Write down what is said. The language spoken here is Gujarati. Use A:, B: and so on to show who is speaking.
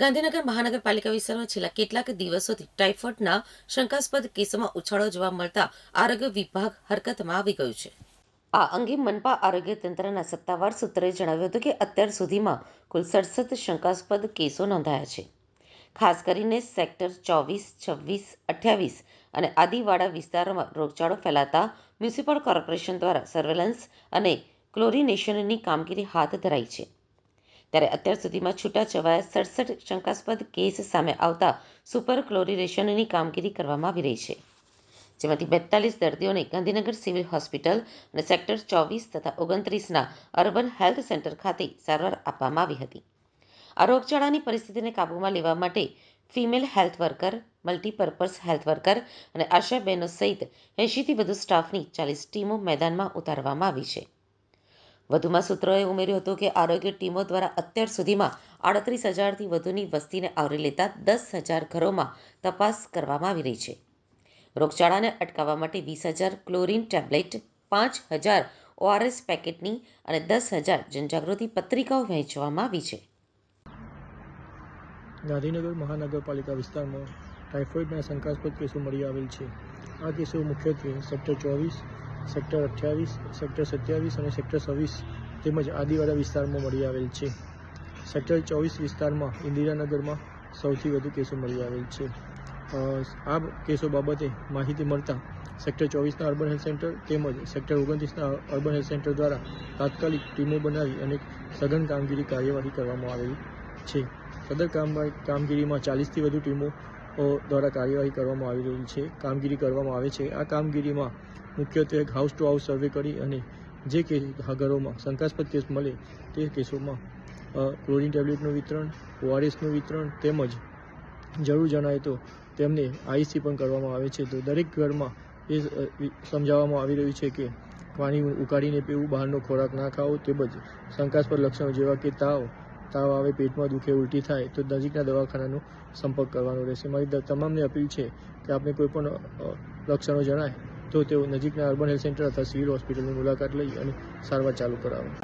A: ગાંધીનગર મહાનગરપાલિકા વિસ્તારમાં છેલ્લા કેટલાક દિવસોથી ટાઇફોઇડના શંકાસ્પદ કેસોમાં ઉછાળો જોવા મળતા આરોગ્ય વિભાગ હરકતમાં આવી ગયું છે. આ અંગે મનપા આરોગ્ય તંત્રના સત્તાવાર સૂત્રે જણાવ્યું હતું કે અત્યાર સુધીમાં કુલ સડસઠ શંકાસ્પદ કેસો નોંધાયા છે. ખાસ કરીને સેક્ટર ચોવીસ, છવ્વીસ, અઠ્યાવીસ અને આદિવાડા વિસ્તારોમાં રોગચાળો ફેલાતા મ્યુનિસિપલ કોર્પોરેશન દ્વારા સર્વેલન્સ અને ક્લોરિનેશનની કામગીરી હાથ ધરાઈ છે. ત્યારે અત્યાર સુધીમાં છૂટાછવાયા સડસઠ શંકાસ્પદ કેસ સામે આવતા સુપર ક્લોરિનેશનની કામગીરી કરવામાં આવી રહી છે. જેમાંથી બેતાલીસ દર્દીઓને ગાંધીનગર સિવિલ હોસ્પિટલ અને સેક્ટર ચોવીસ તથા ઓગણત્રીસના અર્બન હેલ્થ સેન્ટર ખાતે સારવાર આપવામાં આવી હતી. આ રોગચાળાની પરિસ્થિતિને કાબૂમાં લેવા માટે female health worker, multipurpose health worker અને આશા બહેનો સહિત એંશીથી વધુ સ્ટાફની ચાલીસ ટીમો મેદાનમાં ઉતારવામાં આવી છે. વધુમાં સૂત્રોએ ઉમેર્યું હતું કે આરોગ્ય ટીમો દ્વારા અત્યાર સુધીમાં આડત્રીસ હજારથી વધુની વસ્તીને આવરી લેતા દસ હજાર ઘરોમાં તપાસ કરવામાં આવી રહી છે. રોગચાળાને અટકાવવા માટે વીસ હજાર ક્લોરીન ટેબ્લેટ, પાંચ હજાર ઓઆરએસ પેકેટની અને દસ હજાર જનજાગૃતિ પત્રિકાઓ વહેંચવામાં આવી છે.
B: ગાંધીનગર મહાનગરપાલિકા વિસ્તારમાં ટાઇફોઇડના શંકાસ્પદ કેસો મળી આવેલ છે. આ કેસો મુખ્યત્વે સેક્ટર ચોવીસ સેક્ટર અઠ્યાવીસ, સેક્ટર સત્યાવીસ અને સેક્ટર છવ્વીસ તેમજ આદિવાડા વિસ્તારમાં મળી આવેલ છે. સેક્ટર ચોવીસ વિસ્તારમાં ઇન્દિરાનગરમાં સૌથી વધુ કેસો મળી આવેલ છે. આ કેસો બાબતે માહિતી મળતા સેક્ટર ચોવીસના અર્બન હેલ્થ સેન્ટર તેમજ સેક્ટર ઓગણત્રીસના અર્બન હેલ્થ સેન્ટર દ્વારા તાત્કાલિક ટીમો બનાવી અને સઘન કામગીરી કાર્યવાહી કરવામાં આવેલી છે. સદર કામ કામગીરીમાં ચાલીસથી વધુ ટીમો દ્વારા કાર્યવાહી કરવામાં આવી રહી છે, કામગીરી કરવામાં આવે છે. આ કામગીરીમાં મુખ્યત્વે હાઉસ ટુ હાઉસ સર્વે કરી અને જે કે ઘરોમાં શંકાસ્પદ કેસ મળે તે કેસોમાં ક્લોરિન ટેબ્લેટનું વિતરણ ઓઆરએસનું વિતરણ તેમજ જરૂર જણાય તો તેમને આઈસી પણ કરવામાં આવે છે. તો દરેક ઘરમાં એ સમજાવવામાં આવી રહ્યું છે કે પાણી ઉકાળીને પીવું, બહારનો ખોરાક ના ખાવો તેમજ શંકાસ્પદ લક્ષણો જેવા કે તાવ તાવ આવે, પેટમાં દુખે, ઉલટી થાય તો નજીકના દવાખાનાનો સંપર્ક કરવાનો રહેશે. મારી તમામને અપીલ છે કે આપણે કોઈ પણ લક્ષણો જણાય તો તેઓ નજીકના અર્બન હેલ્થ સેન્ટર અથવા સિવિલ હોસ્પિટલની મુલાકાત લઈ અને સારવાર ચાલુ કરાવે.